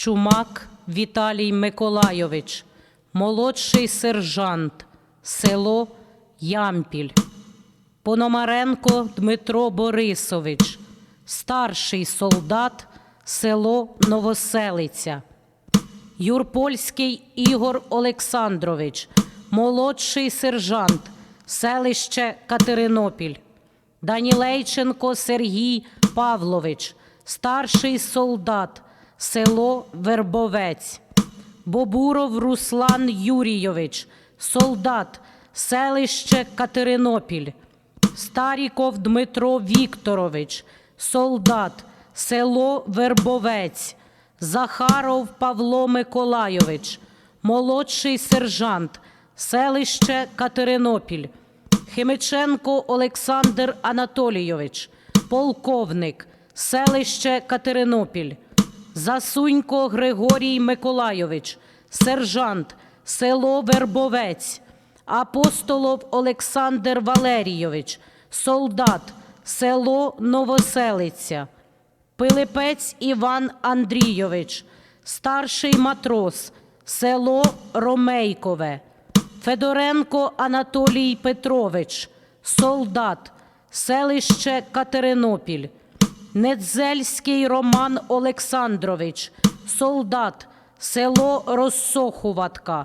Чумак Віталій Миколайович, молодший сержант, село Ямпіль. Пономаренко Дмитро Борисович, старший солдат, село Новоселиця. Юрпольський Ігор Олександрович, молодший сержант, селище Катеринопіль. Данілейченко Сергій Павлович, старший солдат, село Вербовець. Бобуров Руслан Юрійович, солдат, селище Катеринопіль. Старіков Дмитро Вікторович, солдат, село Вербовець. Захаров Павло Миколайович, молодший сержант, селище Катеринопіль. Химиченко Олександр Анатолійович, полковник, селище Катеринопіль. Засунько Григорій Миколайович, сержант, село Вербовець. Апостолов Олександр Валерійович, солдат, село Новоселиця. Пилипець Іван Андрійович, старший матрос, село Ромейкове. Федоренко Анатолій Петрович, солдат, селище Катеринопіль. Недзельський Роман Олександрович, солдат, село Розсохуватка.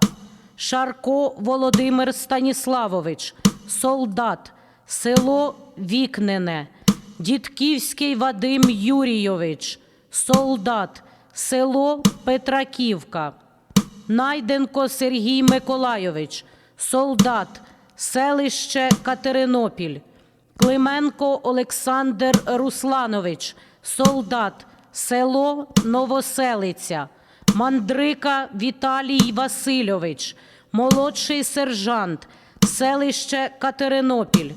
Шарко Володимир Станіславович, солдат, село Вікнене. Дідківський Вадим Юрійович, солдат, село Петраківка. Найденко Сергій Миколайович, солдат, селище Катеринопіль. Клименко Олександр Русланович, солдат, село Новоселиця. Мандрика Віталій Васильович, молодший сержант, селище Катеринопіль.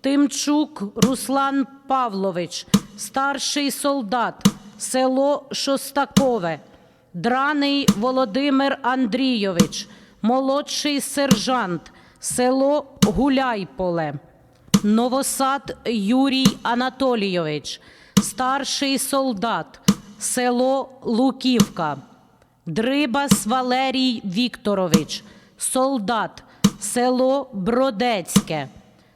Тимчук Руслан Павлович, старший солдат, село Шостакове. Драний Володимир Андрійович, молодший сержант, село Гуляйполе. Новосад Юрій Анатолійович, старший солдат, село Луківка. Дрибас Валерій Вікторович, солдат, село Бродецьке.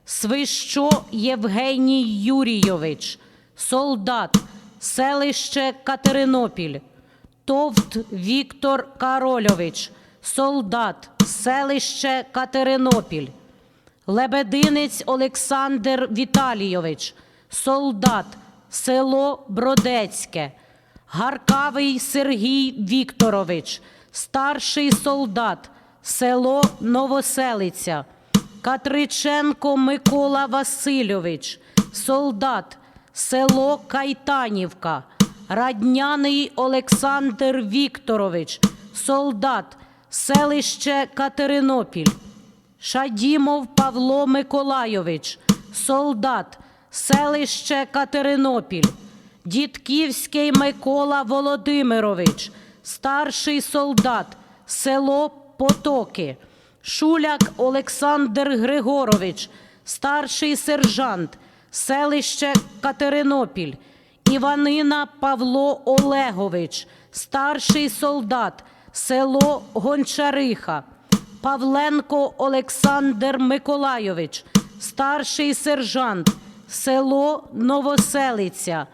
Свищо Євгеній Юрійович, солдат, селище Катеринопіль. Товт Віктор Карольович, солдат, селище Катеринопіль. Лебединець Олександр Віталійович, солдат, село Бродецьке. Гаркавий Сергій Вікторович, старший солдат, село Новоселиця. Катриченко Микола Васильович, солдат, село Кайтанівка. Радняний Олександр Вікторович, солдат, селище Катеринопіль. Шадімов Павло Миколайович, солдат, селище Катеринопіль. Дідківський Микола Володимирович, старший солдат, село Потоки. Шуляк Олександр Григорович, старший сержант, селище Катеринопіль. Іванина Павло Олегович, старший солдат, село Гончариха. Павленко Олександр Миколайович, старший сержант, село Новоселиця.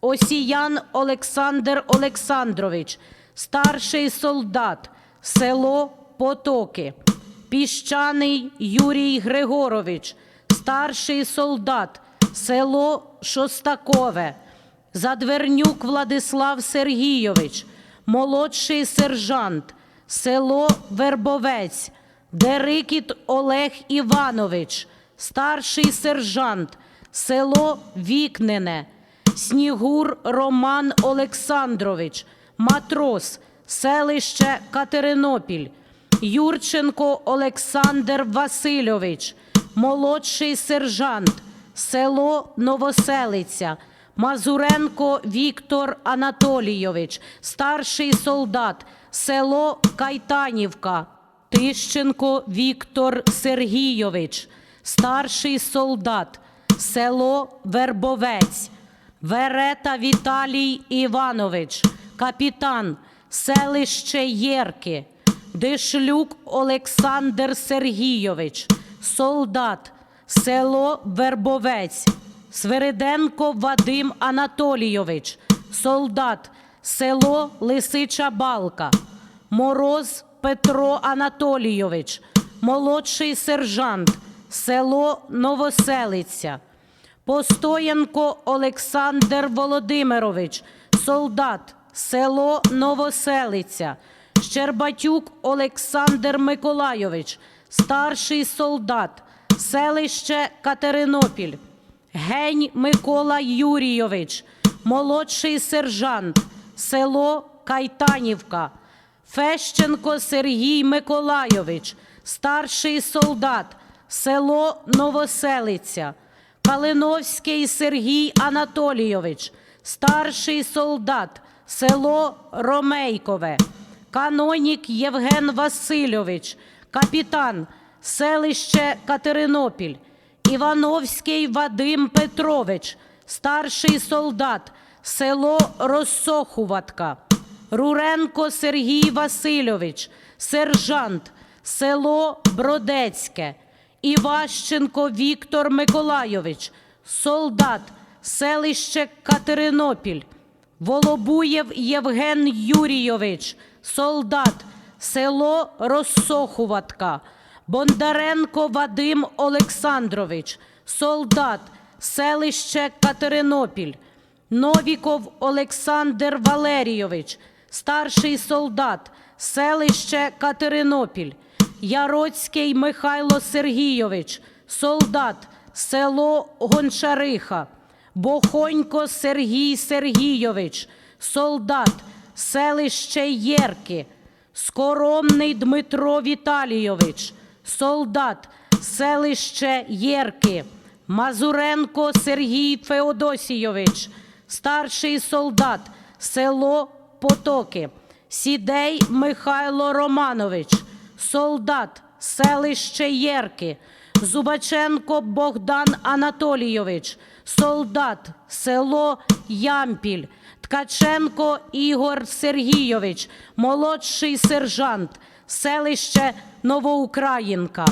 Осіян Олександр Олександрович, старший солдат, село Потоки. Піщаний Юрій Григорович, старший солдат, село Шостакове. Задвернюк Владислав Сергійович, молодший сержант, село Вербовець, Дерикіт Олег Іванович, старший сержант, село Вікнене, Снігур Роман Олександрович, матрос, селище Катеринопіль, Юрченко Олександр Васильович, молодший сержант, село Новоселиця. Мазуренко Віктор Анатолійович, старший солдат, село Кайтанівка. Тищенко Віктор Сергійович, старший солдат, село Вербовець. Верета Віталій Іванович, капітан, селище Єрки, Дишлюк Олександр Сергійович, солдат, село Вербовець, Свириденко Вадим Анатолійович, солдат, село Лисича Балка, Мороз Петро Анатолійович, молодший сержант, село Новоселиця. Постоянко Олександр Володимирович, солдат, село Новоселиця, Щербатюк Олександр Миколайович, старший солдат, селище Катеринопіль, Гень Микола Юрійович, молодший сержант, село Кайтанівка, Фещенко Сергій Миколайович, старший солдат, село Новоселиця. Калиновський Сергій Анатолійович, старший солдат, село Ромейкове, Канонік Євген Васильович, капітан, селище Катеринопіль, Івановський Вадим Петрович, старший солдат, село Розсохуватка, Руренко Сергій Васильович, сержант, село Бродецьке. Іващенко Віктор Миколайович, солдат, селище Катеринопіль, Волобуєв Євген Юрійович, солдат, село Розсохуватка, Бондаренко Вадим Олександрович, солдат, селище Катеринопіль, Новіков Олександр Валерійович, старший солдат, селище Катеринопіль. Яроцький Михайло Сергійович, солдат, село Гончариха, Бохонько Сергій Сергійович, солдат, селище Єрки, Скоромний Дмитро Віталійович, солдат, селище Єрки, Мазуренко Сергій Феодосійович, старший солдат, село Потоки, Сідей Михайло Романович. Солдат, селище Єрки, Зубаченко Богдан Анатолійович, солдат, село Ямпіль, Ткаченко Ігор Сергійович, молодший сержант, селище Новоукраїнка.